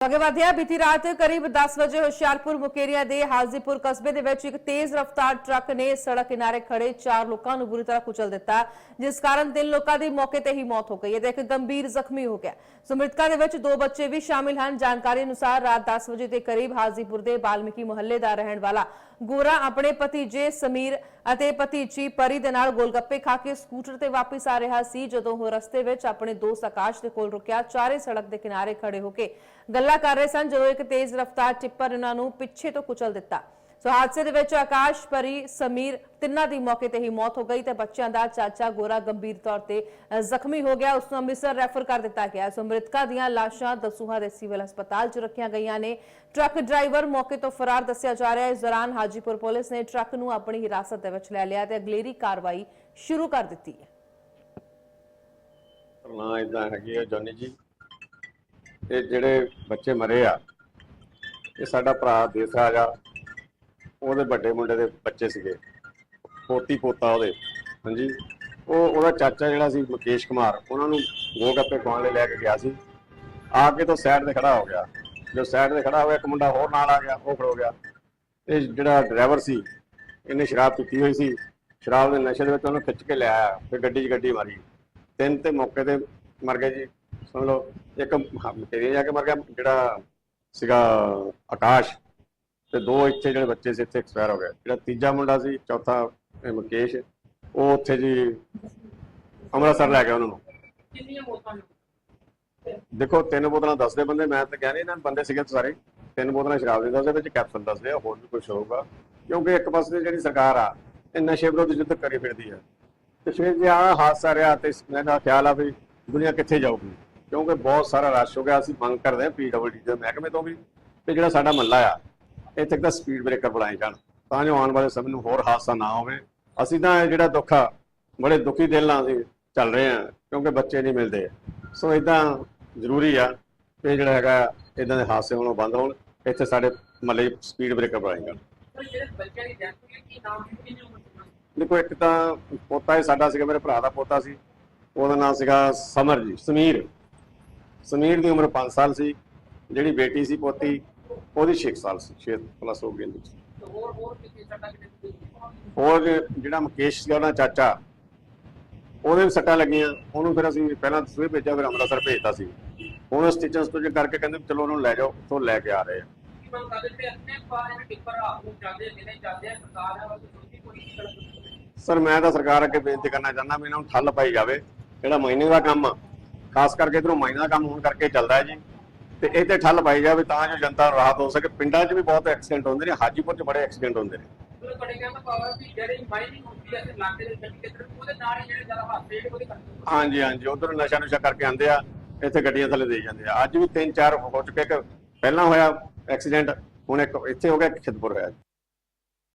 ਅੱਗੇ ਵਧਿਆ ਬੀਤੀ ਰਾਤ ਕਰੀਬ 10 ਵਜੇ ਹੁਸ਼ਿਆਰਪੁਰ ਮੁਕੇਰੀਆ ਦੇ ਹਾਜ਼ੀਪੁਰ ਕਸਬੇ ਦੇ ਵਿੱਚ ਇੱਕ ਤੇਜ਼ ਰਫ਼ਤਾਰ ਟਰੱਕ ਨੇ ਸੜਕ ਕਿਨਾਰੇ ਖੜੇ ਚਾਰ ਲੋਕਾਂ ਨੂੰ ਬੁਰੀ ਤਰ੍ਹਾਂ ਕੁਚਲ ਦਿੱਤਾ, ਜਿਸ ਕਾਰਨ ਤਿੰਨ ਲੋਕਾਂ ਦੀ ਮੌਕੇ ਤੇ ਹੀ ਮੌਤ ਹੋ ਗਈ। ਹੈ ਤੇ ਇੱਕ ਗੰਭੀਰ ਜ਼ਖਮੀ ਹੋ ਗਿਆ। ਸਮ੍ਰਿਤਕਾ ਦੇ ਵਿੱਚ ਦੋ ਬੱਚੇ ਵੀ ਸ਼ਾਮਿਲ ਹਨ। ਜਾਣਕਾਰੀ ਅਨੁਸਾਰ ਰਾਤ 10 ਵਜੇ ਦੇ ਕਰੀਬ ਹਾਜ਼ੀਪੁਰ ਦੇ ਬਾਲਮੀਕੀ ਮੁਹੱਲੇ ਦਾ ਰਹਿਣ ਵਾਲਾ ਗੋਰਾ ਆਪਣੇ ਭਤੀਜੇ ਸਮੀਰ ਅਤੇ ਭਤੀਜੀ ਪਰੀ ਦੇ ਨਾਲ ਗੋਲਗੱਪੇ ਖਾ ਕੇ ਸਕੂਟਰ ਤੇ ਵਾਪਸ ਆ ਰਿਹਾ ਸੀ, ਜਦੋਂ ਉਹ ਰਸਤੇ ਵਿੱਚ ਆਪਣੇ ਦੋਸਤ ਆਕਾਸ਼ ਦੇ ਕੋਲ ਰੁਕਿਆ। ਚਾਰੇ ਸੜਕ ਦੇ ਕਿਨਾਰੇ ਖੜੇ ਹੋ ਕੇ ਗੱਲਾਂ ਕਰ ਰਹੇ ਸਨ, ਜਦੋਂ ਇੱਕ ਤੇਜ਼ ਰਫ਼ਤਾਰ ਟਿੱਪਰ ਇਹਨਾਂ ਨੂੰ ਪਿੱਛੇ ਤੋਂ ਕੁਚਲ ਦਿੱਤਾ। ਸੋ ਹਾਦਸੇ ਦੇ ਵਿੱਚ ਆਕਾਸ਼ ਪਰੀ ਸਮੀਰ ਤਿੰਨਾਂ ਦੀ ਮੌਕੇ ਤੇ ਹੀ ਮੌਤ ਹੋ ਗਈ ਤੇ ਬੱਚਿਆਂ ਦਾ ਚਾਚਾ ਗੋਰਾ ਗੰਭੀਰ ਤੌਰ ਤੇ ਜ਼ਖਮੀ ਹੋ ਗਿਆ। ਉਸ ਨੂੰ ਅੰਮ੍ਰਿਤਸਰ ਰੈਫਰ ਕਰ ਦਿੱਤਾ ਗਿਆ। ਸੋ ਮ੍ਰਿਤਕਾਂ ਦੀਆਂ ਲਾਸ਼ਾਂ ਦਸੂਹਾ ਦੇ ਸਿਵਲ ਹਸਪਤਾਲ 'ਚ ਰੱਖੀਆਂ ਗਈਆਂ ਨੇ। ਟਰੱਕ ਡਰਾਈਵਰ ਮੌਕੇ ਤੋਂ ਫਰਾਰ ਦੱਸਿਆ ਜਾ ਰਿਹਾ ਹੈ। ਇਸ ਦੌਰਾਨ ਹਾਜੀਪੁਰ ਪੁਲਿਸ ਨੇ ਟਰੱਕ ਨੂੰ ਆਪਣੀ ਹਿਰਾਸਤ ਦੇ ਵਿੱਚ ਲੈ ਲਿਆ ਤੇ ਅਗਲੇਰੀ ਕਾਰਵਾਈ ਸ਼ੁਰੂ ਕਰ ਦਿੱਤੀ ਹੈ। ਨਾ ਇਦਾਂ ਹੈਗੀ ਆ, ਜੋਨੀ ਜੀ। ਇਹ ਜਿਹੜੇ ਬੱਚੇ ਮਰੇ ਆ, ਇਹ ਸਾਡਾ ਭਰਾ ਦੇਸਰਾਜ ਆ। ਉਹਦੇ ਵੱਡੇ ਮੁੰਡੇ ਦੇ ਬੱਚੇ ਸੀਗੇ। ਪੋਤੀ ਪੋਤਾ ਉਹਦੇ, ਹਾਂਜੀ। ਉਹ, ਉਹਦਾ ਚਾਚਾ ਜਿਹੜਾ ਸੀ ਮੁਕੇਸ਼ ਕੁਮਾਰ, ਉਹਨਾਂ ਨੂੰ ਗੋਗੱਪੇ ਖਵਾਉਣ ਲਈ ਲੈ ਕੇ ਗਿਆ ਸੀ। ਆ ਕੇ ਤਾਂ ਸਾਈਡ ਤੇ ਖੜਾ ਹੋ ਗਿਆ। ਜੋ ਸਾਈਡ ਤੇ ਖੜਾ ਹੋਇਆ, ਇੱਕ ਮੁੰਡਾ ਹੋਰ ਨਾਲ ਆ ਗਿਆ, ਉਹ ਖੜੋ ਗਿਆ। ਇਹ ਜਿਹੜਾ ਡਰਾਈਵਰ ਸੀ, ਇਹਨੇ ਸ਼ਰਾਬ ਪੀਤੀ ਹੋਈ ਸੀ। ਸ਼ਰਾਬ ਦੇ ਨਸ਼ੇ ਦੇ ਵਿੱਚ ਉਹਨੂੰ ਖਿੱਚ ਕੇ ਲਿਆਇਆ ਫਿਰ ਗੱਡੀ 'ਚ ਗੱਡੀ ਮਾਰੀ। ਤਿੰਨ ਤੇ ਮੌਕੇ ਤੇ ਮਰ ਗਏ ਜੀ। ਸੁਣ ਲਓ, ਇੱਕ ਤੇਰੇ ਜਾ ਕੇ ਮਰ ਗਿਆ, ਜਿਹੜਾ ਸੀਗਾ ਆਕਾਸ਼। ਤੇ ਦੋ ਇੱਥੇ ਜਿਹੜੇ ਬੱਚੇ ਸੀ ਇੱਥੇ ਐਕਸਪਾਇਰ ਹੋ ਗਏ। ਜਿਹੜਾ ਤੀਜਾ ਮੁੰਡਾ ਸੀ ਚੌਥਾ ਇਹ ਮੁਕੇਸ਼ ਉਹ ਉੱਥੇ ਜੀ ਅੰਮ੍ਰਿਤਸਰ ਲੈ ਗਿਆ ਉਹਨਾਂ ਨੂੰ। ਕਿੰਨੀਆਂ ਮੌਤਾਂ ਦੇਖੋ ਤਿੰਨ ਬੋਤਲਾਂ ਦੱਸਦੇ ਬੰਦੇ ਮੈਂ ਤਾਂ ਕਹਿ ਨਹੀਂ ਇਹਨਾਂ ਬੰਦੇ ਸੀਗੇ ਸਾਰੇ। ਤਿੰਨ ਬੋਤਲਾਂ ਸ਼ਰਾਬ ਦੇ ਦੱਸਦੇ ਵਿੱਚ ਕੈਪਸੂਲ ਦੱਸਦੇ ਆ ਹੋਰ ਵੀ ਕੁਝ ਹੋਊਗਾ। ਕਿਉਂਕਿ ਇੱਕ ਪਾਸੇ ਜਿਹੜੀ ਸਰਕਾਰ ਆ ਇਹ ਨਸ਼ੇ ਵਿਰੋਧੀ ਯੁੱਧ ਕਰੀ ਫਿਰਦੀ ਹੈ ਤੇ ਫਿਰ ਜੇ ਆ ਹਾਦਸਾ ਰਿਹਾ ਤੇ ਮੇਰਾ ਖਿਆਲ ਆ ਵੀ ਦੁਨੀਆ ਕਿੱਥੇ ਜਾਊਗੀ? ਕਿਉਂਕਿ ਬਹੁਤ ਸਾਰਾ ਰਸ਼ ਹੋ ਗਿਆ ਅਸੀਂ ਮੰਗ ਕਰਦੇ ਹਾਂ ਪੀਡਬਲਡੀ ਦੇ ਮਹਿਕਮੇ ਤੋਂ ਵੀ ਤੇ ਜਿਹੜਾ ਸਾਡਾ ਮੱਲਾ ਆ ਇੱਥੇ ਇੱਕ ਤਾਂ ਸਪੀਡ ਬ੍ਰੇਕਰ ਬਣਾਏ ਜਾਣ। ਤਾਂ ਜੋ ਆਉਣ ਵਾਲੇ ਸਮੇਂ ਨੂੰ ਹੋਰ ਹਾਦਸਾ ਨਾ ਹੋਵੇ। ਅਸੀਂ ਤਾਂ ਇਹ ਜਿਹੜਾ ਦੁੱਖ ਆ ਬੜੇ ਦੁਖੀ ਦਿਲ ਨਾਲ ਅਸੀਂ ਚੱਲ ਰਹੇ ਹਾਂ ਕਿਉਂਕਿ ਬੱਚੇ ਨਹੀਂ ਮਿਲਦੇ। ਸੋ ਇਦਾਂ ਜ਼ਰੂਰੀ ਆ ਕਿ ਜਿਹੜਾ ਹੈਗਾ ਇਦਾਂ ਦੇ ਹਾਦਸੇ ਹੋਣੋਂ ਬੰਦ ਹੋਣ। ਇੱਥੇ ਸਾਡੇ ਮੱਲੇ ਸਪੀਡ ਬ੍ਰੇਕਰ ਬਣਾਏ ਜਾਣ। ਦੀ ਦੀ? ਦੇਖੋ ਇੱਕ ਤਾਂ ਪੋਤਾ ਹੀ ਸਾਡਾ ਸੀਗਾ ਮੇਰੇ ਭਰਾ ਦਾ ਪੋਤਾ ਸੀ। ਉਹਦਾ ਨਾਮ ਸੀਗਾ ਸਮਰ ਜੀ ਸਮੀਰ। ਸਮੀਰ ਦੀ ਉਮਰ 5 ਸਾਲ ਸੀ। ਜਿਹੜੀ ਬੇਟੀ ਸੀ ਪੋਤੀ ਉਹਦੀ 6 ਸਾਲ ਸੀ 6 ਪਲੱਸ ਹੋ ਗਈ। ਤੇ ਹੋਰ ਹੋਰ ਸੱਟਾਂ? ਹੋਰ ਜੇ- ਜਿਹੜਾ ਮੁਕੇਸ਼ ਸੀ ਉਹਦਾ ਚਾਚਾ ਉਹਦੇ ਵੀ ਸੱਟਾਂ ਲੱਗੀਆਂ। ਉਹਨੂੰ ਫਿਰ ਅਸੀਂ ਪਹਿਲਾਂ ਸੂਏ ਭੇਜਿਆ ਫਿਰ ਅੰਮ੍ਰਿਤਸਰ ਭੇਜਤਾ ਸੀ। ਹੁਣ ਸਟਿਚਸ ਤੋਂ ਜੇ ਕਰਕੇ ਕਹਿੰਦੇ ਚਲੋ ਉਹਨੂੰ ਲੈ ਜਾਓ ਉੱਥੋਂ ਲੈ ਕੇ ਆ ਰਹੇ ਆ। ਤੇ ਸਰ ਮੈਂ ਤਾਂ ਸਰਕਾਰ ਅੱਗੇ ਬੇਨਤੀ ਕਰਨਾ ਚਾਹੁੰਦਾ ਵੀ ਇਹਨਾਂ ਨੂੰ ਠੱਲ ਪਾਈ ਜਾਵੇ। ਜਿਹੜਾ ਮਾਈਨਿੰਗ ਦਾ ਕੰਮ ਆ ਖਾਸ ਕਰਕੇ ਇਧਰੋਂ ਮਾਈਨਿੰਗ ਦਾ ਕੰਮ ਹੋਣ ਕਰਕੇ ਚੱਲਦਾ ਹੈ ਜੀ। ਤੇ ਇਹ ਤੇ ਠੱਲ ਪਾਈ ਜਾਵੇ ਤਾਂ ਜੋ ਜਨਤਾ ਨੂੰ ਰਾਹਤ ਹੋ ਸਕੇ। ਪਿੰਡਾਂ 'ਚ ਵੀ ਬਹੁਤ ਐਕਸੀਡੈਂਟ ਹੁੰਦੇ ਨੇ ਹਾਜੀਪੁਰ 'ਚ ਬੜੇ ਐਕਸੀਡੈਂਟ ਹੁੰਦੇ ਨੇ। ਹਾਂਜੀ ਹਾਂਜੀ ਉਧਰ ਨਸ਼ਾ ਨੁਸ਼ਾ ਕਰਕੇ ਆਉਂਦੇ ਆ ਇੱਥੇ ਗੱਡੀਆਂ ਥੱਲੇ ਦੇ ਜਾਂਦੇ ਆ। ਅੱਜ ਵੀ ਤਿੰਨ ਚਾਰ ਹੋ ਚੁੱਕੇ ਕਿ ਪਹਿਲਾਂ ਹੋਇਆ ਐਕਸੀਡੈਂਟ ਹੁਣ ਇੱਕ ਇੱਥੇ ਹੋ ਗਿਆ ਇੱਕ ਖਿਦਪੁਰ ਹੋਇਆ।